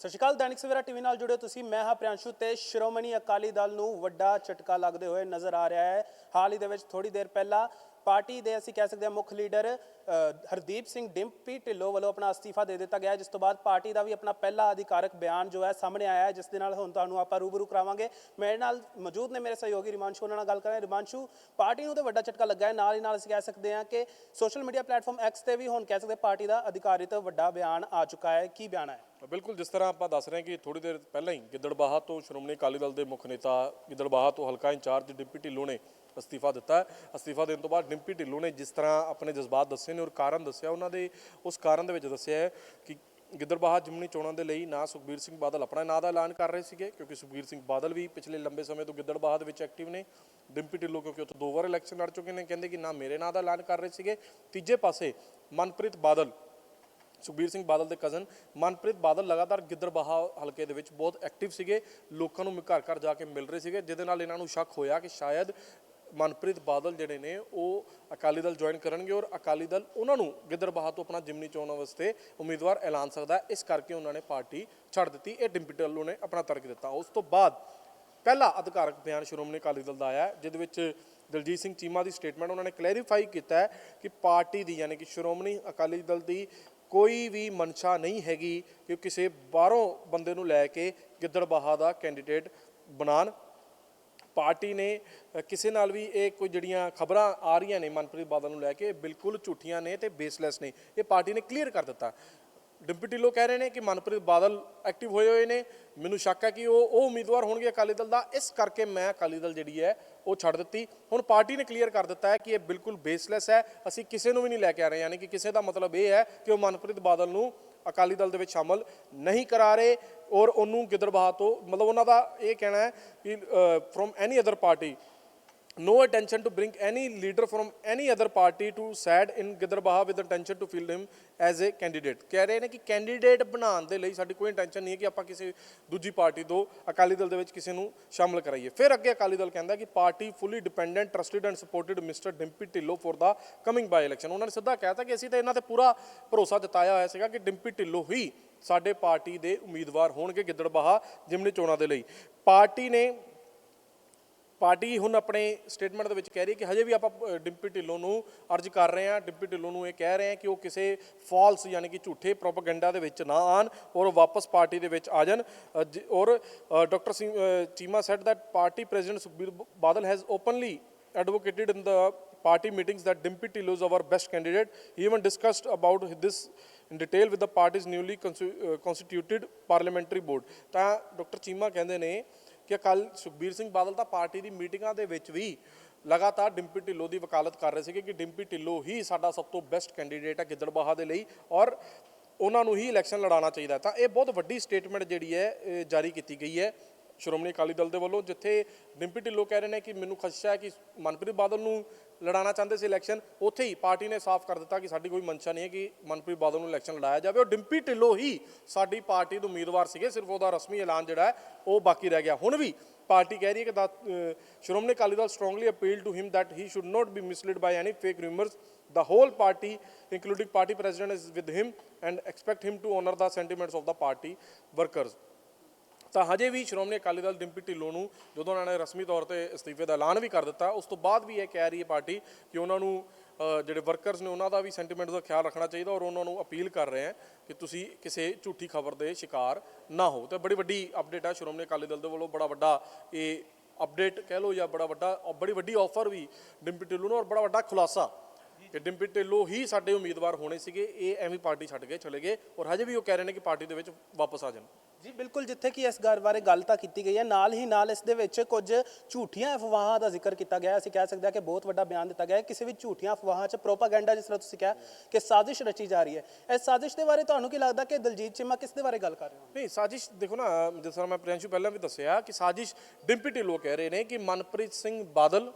ਸਤਿ ਸ਼੍ਰੀ ਅਕਾਲ, ਦੈਨਿਕ ਸਵੇਰਾ ਟੀਵੀ ਨਾਲ ਜੁੜਿਓ ਤੁਸੀਂ। ਮੈਂ ਹਾਂ ਪ੍ਰਿਆਂਸ਼ੂ ਤੇ ਸ਼੍ਰੋਮਣੀ ਅਕਾਲੀ ਦਲ ਨੂੰ ਵੱਡਾ ਝਟਕਾ ਲੱਗਦੇ ਹੋਏ ਨਜ਼ਰ ਆ ਰਿਹਾ ਹੈ। ਹਾਲ ਹੀ ਦੇ ਵਿੱਚ ਥੋੜੀ ਦੇਰ ਪਹਿਲਾਂ ਪਾਰਟੀ ਦੇ, ਅਸੀਂ ਕਹਿ ਸਕਦੇ ਹਾਂ, ਮੁੱਖ ਲੀਡਰ ਹਰਦੀਪ ਸਿੰਘ ਡਿੰਪੀ ਢਿੱਲੋਂ ਵੱਲੋਂ ਆਪਣਾ ਅਸਤੀਫਾ ਦੇ ਦਿੱਤਾ ਗਿਆ ਜਿਸ ਤੋਂ ਬਾਅਦ ਪਾਰਟੀ ਦਾ ਵੀ ਆਪਣਾ ਪਹਿਲਾ ਅਧਿਕਾਰਕ ਬਿਆਨ ਜੋ ਹੈ ਸਾਹਮਣੇ ਆਇਆ ਹੈ, ਜਿਸ ਦੇ ਨਾਲ ਹੁਣ ਤੁਹਾਨੂੰ ਆਪਾਂ ਰੂਬਰੂ ਕਰਾਵਾਂਗੇ। ਮੇਰੇ ਨਾਲ ਮੌਜੂਦ ਨੇ ਮੇਰੇ ਸਹਿਯੋਗੀ ਰਿਮਾਂਸ਼ੂ, ਉਹਨਾਂ ਨਾਲ ਗੱਲ ਕਰਾਂਗੇ। ਰਿਮਾਂਸ਼ੂ, ਪਾਰਟੀ ਨੂੰ ਤੇ ਵੱਡਾ ਝਟਕਾ ਲੱਗਾ ਹੈ। ਨਾਲ ਹੀ ਨਾਲ ਅਸੀਂ ਕਹਿ ਸਕਦੇ ਹਾਂ ਕਿ ਸੋਸ਼ਲ ਮੀਡੀਆ ਪਲੇਟਫਾਰਮ ਐਕਸ ਤੇ ਵੀ ਹੁਣ ਕਹਿ ਸਕਦੇ ਪਾਰਟੀ ਦਾ ਅਧਿਕਾਰਿਤ ਵੱਡਾ ਬਿਆਨ ਆ ਚੁੱਕਾ ਹੈ। ਕੀ ਬਿਆਨ ਹੈ? ਬਿਲਕੁਲ ਜਿਸ ਤਰ੍ਹਾਂ ਆਪਾਂ ਦੱਸ ਰਹੇ ਹਾਂ ਕਿ ਥੋੜੀ ਦੇਰ ਪਹਿਲਾਂ ਹੀ ਗਿੱਦੜਬਾਹਾ ਤੋਂ ਸ਼੍ਰੋਮਣੀ ਅਕਾਲੀ ਦਲ ਦੇ ਮੁੱਖ ਨੇਤਾ ਗਿੱਦੜਬਾਹਾ ਤੋਂ ਹਲਕਾ ਇੰਚਾਰਜ ਡਿੰਪੀ ਢਿੱਲੋਂ ਨੇ ਅਸਤੀਫਾ ਦਿੱਤਾ ਅਸਤੀਫਾ ਦੇਣ ਤੋਂ ਬਾਅਦ ਡਿੰਪੀ ਢਿੱਲੋਂ ਨੇ ਜਿਸ ਤਰ੍ਹਾਂ ਆਪਣੇ ਜਜ਼ਬਾਤ ਦੱਸੇ ਨੇ ਔਰ ਕਾਰਨ ਦੱਸਿਆ, ਉਹਨਾਂ ਦੇ ਉਸ ਕਾਰਨ ਦੇ ਵਿੱਚ ਦੱਸਿਆ ਹੈ ਕਿ ਗਿੱਦੜਬਾਹਾ ਜਿਮਨੀ ਚੋਣਾਂ ਦੇ ਲਈ ਨਾ ਸੁਖਬੀਰ ਸਿੰਘ ਬਾਦਲ ਆਪਣਾ ਨਾਂ ਦਾ ਐਲਾਨ ਕਰ ਰਹੇ ਸੀਗੇ, ਕਿਉਂਕਿ ਸੁਖਬੀਰ ਸਿੰਘ ਬਾਦਲ ਵੀ ਪਿਛਲੇ ਲੰਬੇ ਸਮੇਂ ਤੋਂ ਗਿੱਦੜਬਾਹਾ ਦੇ ਵਿੱਚ ਐਕਟਿਵ ਨੇ। ਡਿੰਪੀ ਢਿੱਲੋਂ ਕਿਉਂਕਿ ਉੱਥੇ ਦੋ ਵਾਰ ਇਲੈਕਸ਼ਨ ਲੜ ਚੁੱਕੇ ਨੇ, ਕਹਿੰਦੇ ਕਿ ਨਾ ਮੇਰੇ ਨਾਂ ਦਾ ਐਲਾਨ ਕਰ ਰਹੇ ਸੀਗੇ। ਤੀਜੇ ਪਾਸੇ ਮਨਪ੍ਰੀਤ ਬਾਦਲ ਸੁਖਬੀਰ ਸਿੰਘ ਬਾਦਲ ਦੇ ਕਜ਼ਨ ਮਨਪ੍ਰੀਤ ਬਾਦਲ ਲਗਾਤਾਰ ਗਿੱਦੜਬਾਹਾ ਹਲਕੇ ਦੇ ਵਿੱਚ ਬਹੁਤ ਐਕਟਿਵ ਸੀਗੇ। ਲੋਕਾਂ ਨੂੰ ਘਰ ਘਰ ਜਾ ਕੇ ਮਿਲ ਰਹੇ ਸੀਗੇ। ਜਿਹਦੇ ਨਾਲ ਇਹਨਾਂ ਨੂੰ ਸ਼ੱਕ ਹੋਇਆ ਕਿ ਸ਼ਾਇਦ ਮਨਪ੍ਰੀਤ ਬਾਦਲ ਜਿਹੜੇ ਨੇ, ਉਹ ਅਕਾਲੀ ਦਲ ਜੁਆਇਨ ਕਰਨਗੇ ਔਰ ਅਕਾਲੀ ਦਲ ਉਹਨਾਂ ਨੂੰ ਗਿੱਦੜਬਾਹਾ ਤੋਂ ਆਪਣਾ ਜਿਮਨੀ ਚੋਣਾਂ ਵਾਸਤੇ ਉਮੀਦਵਾਰ ਐਲਾਨ ਸਕਦਾ ਇਸ ਕਰਕੇ ਉਹਨਾਂ ਨੇ ਪਾਰਟੀ ਛੱਡ ਦਿੱਤੀ। ਇਹ ਡਿੰਪੀ ਢਿੱਲੋਂ ਨੇ ਆਪਣਾ ਤਰਕ ਦਿੱਤਾ। ਉਸ ਤੋਂ ਬਾਅਦ ਪਹਿਲਾ ਅਧਿਕਾਰਕ ਬਿਆਨ ਸ਼੍ਰੋਮਣੀ ਅਕਾਲੀ ਦਲ ਦਾ ਆਇਆ ਜਿਹਦੇ ਵਿੱਚ ਦਲਜੀਤ ਸਿੰਘ ਚੀਮਾ ਦੀ ਸਟੇਟਮੈਂਟ ਉਹਨਾਂ ਨੇ ਕਲੈਰੀਫਾਈ ਕੀਤਾ ਕਿ ਪਾਰਟੀ ਦੀ ਯਾਨੀ ਕਿ ਸ਼੍ਰੋਮਣੀ ਅਕਾਲੀ ਦਲ ਦੀ ਕੋਈ ਵੀ ਮਨਸ਼ਾ ਨਹੀਂ ਹੈਗੀ ਕਿ ਕਿਸੇ ਬਾਹਰੋਂ ਬੰਦੇ ਨੂੰ ਲੈ ਕੇ ਗਿੱਦੜਬਾਹਾ ਦਾ ਕੈਂਡੀਡੇਟ ਬਣਾਉਣ। ਪਾਰਟੀ ਨੇ ਕਿਸੇ ਨਾਲ ਵੀ ਇਹ ਕੋਈ ਜਿਹੜੀਆਂ ਖਬਰਾਂ ਆ ਰਹੀਆਂ ਨੇ ਮਨਪ੍ਰੀਤ ਬਾਦਲ ਨੂੰ ਲੈ ਕੇ, ਇਹ ਬਿਲਕੁਲ ਝੂਠੀਆਂ ਨੇ ਤੇ ਬੇਸਲੈਸ ਨੇ। ਇਹ ਪਾਰਟੀ ਨੇ ਕਲੀਅਰ ਕਰ ਦਿੱਤਾ। ਡਿੰਪੀ ਢਿੱਲੋਂ ਕਹਿ ਰਹੇ ਨੇ ਕਿ ਮਨਪ੍ਰੀਤ ਬਾਦਲ ਐਕਟਿਵ ਹੋਏ ਹੋਏ ਨੇ। ਮੈਨੂੰ ਸ਼ੱਕ ਹੈ ਕਿ ਉਹ ਉਹ ਉਮੀਦਵਾਰ ਹੋਣਗੇ ਅਕਾਲੀ ਦਲ ਦਾ। ਇਸ ਕਰਕੇ ਮੈਂ ਅਕਾਲੀ ਦਲ ਜਿਹੜੀ ਹੈ, ਉਹ ਛੱਡ ਦਿੱਤੀ। ਹੁਣ ਪਾਰਟੀ ਨੇ ਕਲੀਅਰ ਕਰ ਦਿੱਤਾ ਹੈ ਕਿ ਇਹ ਬਿਲਕੁਲ ਬੇਸਲੈਸ ਹੈ। ਅਸੀਂ ਕਿਸੇ ਨੂੰ ਵੀ ਨਹੀਂ ਲੈ ਕੇ ਆ ਰਹੇ, ਯਾਨੀ ਕਿ ਕਿਸੇ ਦਾ ਮਤਲਬ ਇਹ ਹੈ ਕਿ ਉਹ ਮਨਪ੍ਰੀਤ ਬਾਦਲ ਨੂੰ ਅਕਾਲੀ ਦਲ ਦੇ ਵਿੱਚ ਸ਼ਾਮਲ ਨਹੀਂ ਕਰਾ ਰਹੇ ਔਰ ਉਹਨੂੰ ਗਿੱਦੜਬਾਹਾ ਤੋਂ, ਮਤਲਬ ਉਹਨਾਂ ਦਾ ਇਹ ਕਹਿਣਾ ਹੈ ਕਿ from any other party no attention to bring any leader from any other party to sad in Gidarbaha with intention to field him as a candidate. ਕਹਿ ਰਹੇ ਨੇ ਕਿ ਕੈਂਡੀਡੇਟ ਬਣਾਉਣ ਦੇ ਲਈ ਸਾਡੀ ਕੋਈ ਇੰਟੈਂਸ਼ਨ ਨਹੀਂ ਹੈ ਕਿ ਆਪਾਂ ਕਿਸੇ ਦੂਜੀ ਪਾਰਟੀ ਤੋਂ ਅਕਾਲੀ ਦਲ ਦੇ ਵਿੱਚ ਕਿਸੇ ਨੂੰ ਸ਼ਾਮਲ ਕਰਾਈਏ। ਫਿਰ ਅੱਗੇ ਅਕਾਲੀ ਦਲ ਕਹਿੰਦਾ ਕਿ party fully dependent trusted and supported mister Dimpy Dhillon for the coming by election ਉਹਨਾਂ ਨੇ ਸਿੱਧਾ ਕਹਿਤਾ ਕਿ ਅਸੀਂ ਤਾਂ ਇਹਨਾਂ ਤੇ ਪੂਰਾ ਭਰੋਸਾ ਜਤਾਇਆ ਹੋਇਆ ਸੀਗਾ ਕਿ ਡਿੰਪੀ ਢਿੱਲੋਂ ਹੀ ਸਾਡੇ ਪਾਰਟੀ ਦੇ ਉਮੀਦਵਾਰ ਹੋਣਗੇ ਗਿੱਦੜਬਾਹਾ ਜਿਮਨੀ ਚੋਣਾਂ ਦੇ ਲਈ। ਪਾਰਟੀ ਨੇ ਪਾਰਟੀ ਹੁਣ ਆਪਣੇ ਸਟੇਟਮੈਂਟ ਦੇ ਵਿੱਚ ਕਹਿ ਰਹੀ ਹੈ ਕਿ ਹਜੇ ਵੀ ਆਪਾਂ ਅ, ਡਿੰਪੀ ਢਿੱਲੋਂ ਨੂੰ ਅਰਜ਼ ਕਰ ਰਹੇ ਹਾਂ ਡਿੰਪੀ ਢਿੱਲੋਂ ਨੂੰ ਇਹ ਕਹਿ ਰਹੇ ਹਾਂ ਕਿ ਉਹ ਕਿਸੇ ਫਾਲਸ ਯਾਨੀ ਕਿ ਝੂਠੇ ਪ੍ਰੋਪਾਗੈਂਡਾ ਦੇ ਵਿੱਚ ਨਾ ਆਣ ਔਰ ਉਹ ਵਾਪਸ ਪਾਰਟੀ ਦੇ ਵਿੱਚ ਆ ਜਾਣ ਅ, ਜ- ਔਰ doctor Singh uh, Cheema said that party president Sukhbir ਬ- Badal has openly advocated in the party meetings that Dimpy Tillo is our best candidate. He even discussed about this in detail with the party's newly consu- uh, constituted parliamentary board. ਤਾਂ doctor Cheema ਕਹਿੰਦੇ ਨੇ ਕਿ ਕੱਲ ਸੁਖਬੀਰ ਸਿੰਘ ਬਾਦਲ ਤਾਂ party ਦੀ ਮੀਟਿੰਗਾਂ ਦੇ ਵਿੱਚ ਵੀ ਲਗਾਤਾਰ ਡਿੰਪੀ ਢਿੱਲੋਂ ਦੀ ਵਕਾਲਤ ਕਰ ਰਹੇ ਸੀਗੇ ਕਿ ਡਿੰਪੀ ਢਿੱਲੋਂ ਹੀ ਸਾਡਾ ਸਭ ਤੋਂ ਬੈਸਟ ਕੈਂਡੀਡੇਟ ਹੈ ਗਿੱਦੜਬਾਹਾ ਦੇ ਲਈ ਔਰ ਉਹਨਾਂ ਨੂੰ ਹੀ ਇਲੈਕਸ਼ਨ ਲੜਾਉਣਾ ਚਾਹੀਦਾ ਤਾਂ ਇਹ ਬਹੁਤ ਵੱਡੀ ਸਟੇਟਮੈਂਟ ਜਿਹੜੀ ਹੈ ਜਾਰੀ ਕੀਤੀ ਗਈ ਹੈ। ਸ਼੍ਰੋਮਣੀ ਅਕਾਲੀ ਦਲ ਦੇ ਵੱਲੋਂ ਜਿੱਥੇ ਡਿੰਪੀ ਢਿੱਲੋਂ ਕਹਿ ਰਹੇ ਨੇ ਕਿ ਮੈਨੂੰ ਖਦਸ਼ਾ ਹੈ ਕਿ ਮਨਪ੍ਰੀਤ ਬਾਦਲ ਨੂੰ ਲੜਾਉਣਾ ਚਾਹੁੰਦੇ ਸੀ ਇਲੈਕਸ਼ਨ, ਉੱਥੇ ਹੀ ਪਾਰਟੀ ਨੇ ਸਾਫ਼ ਕਰ ਦਿੱਤਾ ਕਿ ਸਾਡੀ ਕੋਈ ਮਨਸ਼ਾ ਨਹੀਂ ਹੈ ਕਿ ਮਨਪ੍ਰੀਤ ਬਾਦਲ ਨੂੰ ਇਲੈਕਸ਼ਨ ਲੜਾਇਆ ਜਾਵੇ। ਔਰ ਡਿੰਪੀ ਢਿੱਲੋਂ ਹੀ ਸਾਡੀ ਪਾਰਟੀ ਦੇ ਉਮੀਦਵਾਰ ਸੀਗੇ, ਸਿਰਫ ਉਹਦਾ ਰਸਮੀ ਐਲਾਨ ਜਿਹੜਾ ਹੈ, ਉਹ ਬਾਕੀ ਰਹਿ ਗਿਆ। ਹੁਣ ਵੀ ਪਾਰਟੀ ਕਹਿ ਰਹੀ ਹੈ ਕਿ the Shiromani Akali Dal strongly appeal to him that he should not be mislead by any fake rumours the whole party, including party president is with him and expect him to honor the sentiments of the party workers ਤਾਂ ਹਜੇ ਵੀ ਸ਼੍ਰੋਮਣੀ ਅਕਾਲੀ ਦਲ ਡਿੰਪੀ ਢਿੱਲੋਂ ਨੂੰ ਜਦੋਂ ਉਹਨਾਂ ਨੇ ਰਸਮੀ ਤੌਰ ਤੇ ਅਸਤੀਫੇ ਦਾ ਐਲਾਨ ਵੀ ਕਰ ਦਿੱਤਾ, ਉਸ ਤੋਂ ਬਾਅਦ ਵੀ ਇਹ ਕਹਿ ਰਹੀ ਹੈ ਪਾਰਟੀ ਕਿ ਉਹਨਾਂ ਨੂੰ ਜਿਹੜੇ ਵਰਕਰਸ ਨੇ ਉਹਨਾਂ ਦਾ ਵੀ ਸੈਂਟੀਮੈਂਟ ਦਾ ਖਿਆਲ ਰੱਖਣਾ ਚਾਹੀਦਾ ਔਰ ਉਹਨਾਂ ਨੂੰ ਅਪੀਲ ਕਰ ਰਹੇ ਹੈ ਕਿ ਤੁਸੀਂ ਕਿਸੇ ਝੂਠੀ ਖਬਰ ਦੇ ਸ਼ਿਕਾਰ ਨਾ ਹੋ। ਤੇ ਬੜੀ ਵੱਡੀ ਅਪਡੇਟ ਹੈ ਸ਼੍ਰੋਮਣੀ ਅਕਾਲੀ ਦਲ ਦੇ ਵੱਲੋਂ ਬੜਾ ਵੱਡਾ ਇਹ ਅਪਡੇਟ ਕਹਿ ਲਓ ਜਾਂ ਬੜਾ ਵੱਡਾ, ਬੜੀ ਵੱਡੀ ਆਫਰ ਵੀ ਡਿੰਪੀ ਢਿੱਲੋਂ ਨੂੰ ਔਰ ਬੜਾ ਵੱਡਾ ਖੁਲਾਸਾ ਕਿ ਡਿੰਪੀ ਢਿੱਲੋਂ ਹੀ ਸਾਡੇ ਉਮੀਦਵਾਰ ਹੋਣੇ ਸੀਗੇ ਇਹ ਐਵੇਂ ਪਾਰਟੀ ਛੱਡ ਕੇ ਚਲੇ ਗਏ ਔਰ ਹਜੇ ਵੀ ਉਹ ਕਹਿ ਰਹੇ ਨੇ ਕਿ ਪਾਰਟੀ ਦੇ ਵਿੱਚ ਵਾਪਸ ਆ ਜਾਣ। ਜੀ ਬਿਲਕੁਲ ਜਿੱਥੇ ਕਿ ਇਸ ਗੱਲ ਬਾਰੇ ਗੱਲ ਤਾਂ ਕੀਤੀ ਗਈ ਹੈ ਨਾਲ ਹੀ ਨਾਲ ਇਸ ਦੇ ਵਿੱਚ ਕੁਝ ਝੂਠੀਆਂ ਅਫਵਾਹਾਂ ਦਾ ਜ਼ਿਕਰ ਕੀਤਾ ਗਿਆ। ਅਸੀਂ ਕਹਿ ਸਕਦੇ ਹਾਂ ਕਿ ਬਹੁਤ ਵੱਡਾ ਬਿਆਨ ਦਿੱਤਾ ਗਿਆ ਹੈ। ਕਿਸੇ ਵੀ ਝੂਠੀਆਂ ਅਫਵਾਹਾਂ 'ਚ ਪ੍ਰੋਪਾਗੈਂਡਾ ਜਿਸ ਤਰ੍ਹਾਂ ਤੁਸੀਂ ਕਿਹਾ ਕਿ ਸਾਜ਼ਿਸ਼ ਰਚੀ ਜਾ ਰਹੀ ਹੈ ਇਸ ਸਾਜ਼ਿਸ਼ ਦੇ ਬਾਰੇ ਤੁਹਾਨੂੰ ਕੀ ਲੱਗਦਾ ਕਿ ਦਲਜੀਤ ਚੀਮਾ ਕਿਸ ਦੇ ਬਾਰੇ ਗੱਲ ਕਰ ਰਹੇ ਹੋ? ਨਹੀਂ ਸਾਜ਼ਿਸ਼ ਦੇਖੋ ਨਾ ਜਿਸ ਤਰ੍ਹਾਂ ਮੈਂ ਪ੍ਰਿੰਸ਼ੂ ਪਹਿਲਾਂ ਵੀ ਦੱਸਿਆ ਕਿ ਸਾਜ਼ਿਸ਼ ਡਿੰਪੀ ਢਿੱਲੋਂ ਕਹਿ ਰਹੇ ਨੇ ਕਿ ਮਨਪ੍ਰੀਤ ਸਿੰਘ ਬਾਦਲ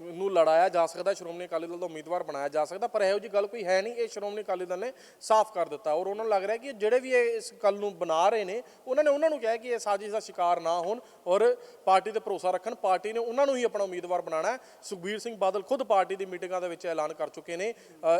ਨੂੰ ਲੜਾਇਆ ਜਾ ਸਕਦਾ ਸ਼੍ਰੋਮਣੀ ਅਕਾਲੀ ਦਲ ਦਾ ਉਮੀਦਵਾਰ ਬਣਾਇਆ ਜਾ ਸਕਦਾ ਪਰ ਇਹੋ ਜੀ ਗੱਲ ਕੋਈ ਹੈ ਨਹੀਂ। ਇਹ ਸ਼੍ਰੋਮਣੀ ਅਕਾਲੀ ਦਲ ਨੇ ਸਾਫ਼ ਕਰ ਦਿੱਤਾ ਔਰ ਉਹਨਾਂ ਨੂੰ ਲੱਗ ਰਿਹਾ ਕਿ ਜਿਹੜੇ ਵੀ ਇਹ ਇਸ ਗੱਲ ਨੂੰ ਬਣਾ ਰਹੇ ਨੇ ਉਹਨਾਂ ਨੇ ਉਹਨਾਂ ਨੂੰ ਕਿਹਾ ਕਿ ਇਹ ਸਾਜ਼ਿਸ਼ ਦਾ ਸ਼ਿਕਾਰ ਨਾ ਹੋਣ ਔਰ ਪਾਰਟੀ ਤੇ ਭਰੋਸਾ ਰੱਖਣ। ਪਾਰਟੀ ਨੇ ਉਹਨਾਂ ਨੂੰ ਹੀ ਆਪਣਾ ਉਮੀਦਵਾਰ ਬਣਾਉਣਾ ਹੈ। ਸੁਖਬੀਰ ਸਿੰਘ ਬਾਦਲ ਖੁਦ ਪਾਰਟੀ ਦੀ ਮੀਟਿੰਗਾਂ ਦੇ ਵਿੱਚ ਐਲਾਨ ਕਰ ਚੁੱਕੇ ਨੇ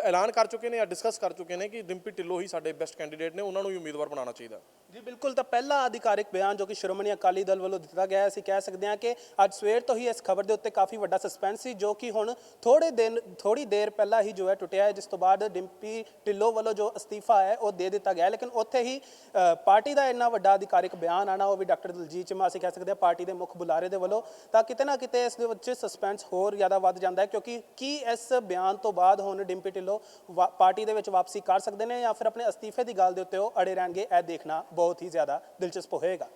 ਐਲਾਨ ਕਰ ਚੁੱਕੇ ਨੇ ਜਾਂ ਡਿਸਕਸ ਕਰ ਚੁੱਕੇ ਨੇ ਕਿ ਡਿੰਪੀ ਢਿੱਲੋਂ ਹੀ ਸਾਡੇ ਬੈਸਟ ਕੈਂਡੀਡੇਟ ਨੇ ਉਹਨਾਂ ਨੂੰ ਹੀ ਉਮੀਦਵਾਰ ਬਣਾਉਣਾ ਚਾਹੀਦਾ। ਜੀ ਬਿਲਕੁਲ। ਤਾਂ ਪਹਿਲਾ ਅਧਿਕਾਰਿਕ ਬਿਆਨ ਜੋ ਕਿ ਸ਼੍ਰੋਮਣੀ ਅਕਾਲੀ ਦਲ ਵੱਲੋਂ ਦਿੱਤਾ ਗਿਆ ਹੈ, ਅਸੀਂ ਕਹਿ ਸਕਦੇ ਹਾਂ ਕਿ ਅੱਜ ਸਵੇਰ ਤੋਂ ਹੀ ਇਸ ਖਬਰ ਦੇ ਉੱਤੇ ਕਾਫੀ ਵੱਡਾ ਸਸਪੈਂਸ ਸੀ ਜੋ ਕਿ ਹੁਣ ਥੋੜੇ ਦਿਨ ਥੋੜੀ ਦੇਰ ਪਹਿਲਾਂ ਹੀ ਜੋ ਹੈ ਟੁੱਟਿਆ ਹੈ ਜਿਸ ਤੋਂ ਬਾਅਦ ਡਿੰਪੀ ਢਿੱਲੋਂ ਵੱਲੋਂ ਜੋ ਅਸਤੀਫਾ ਹੈ ਉਹ ਦੇ ਦਿੱਤਾ ਗਿਆ ਹੈ। ਲੇਕਿਨ ਉੱਥੇ ਹੀ ਅ, ਪਾਰਟੀ ਦਾ ਇੰਨਾ ਵੱਡਾ ਅਧਿਕਾਰਿਕ ਬਿਆਨ ਆਣਾ ਉਹ ਵੀ ਡਾਕਟਰ ਦਲਜੀਤ ਚੀਮਾ ਅਸੀਂ ਕਹਿ ਸਕਦੇ ਹਾਂ ਪਾਰਟੀ ਦੇ ਮੁੱਖ ਬੁਲਾਰੇ ਦੇ ਵੱਲੋਂ ਤਾਂ ਕਿਤੇ ਨਾ ਕਿਤੇ ਇਸ ਦੇ ਵਿੱਚ ਸਸਪੈਂਸ ਹੋਰ ਜ਼ਿਆਦਾ ਵੱਧ ਜਾਂਦਾ ਹੈ ਕਿਉਂਕਿ ਕੀ ਇਸ ਬਿਆਨ ਤੋਂ ਬਾਅਦ ਹੁਣ ਡਿੰਪੀ ਢਿੱਲੋਂ ਵਾ- ਪਾਰਟੀ ਦੇ ਵਿੱਚ ਵਾਪਸੀ ਕਰ ਸਕਦੇ ਨੇ ਜਾਂ ਫਿਰ ਆਪਣੇ ਅਸਤੀਫੇ ਦੀ ਗੱਲ ਦੇ ਉੱਤੇ ਉਹ ਅੜੇ ਰਹਿਣਗੇ ਇਹ ਦੇਖਣਾ ਬਹੁਤ ਹੀ ਜ਼ਿਆਦਾ ਦਿਲਚਸਪ ਹੋਏਗਾ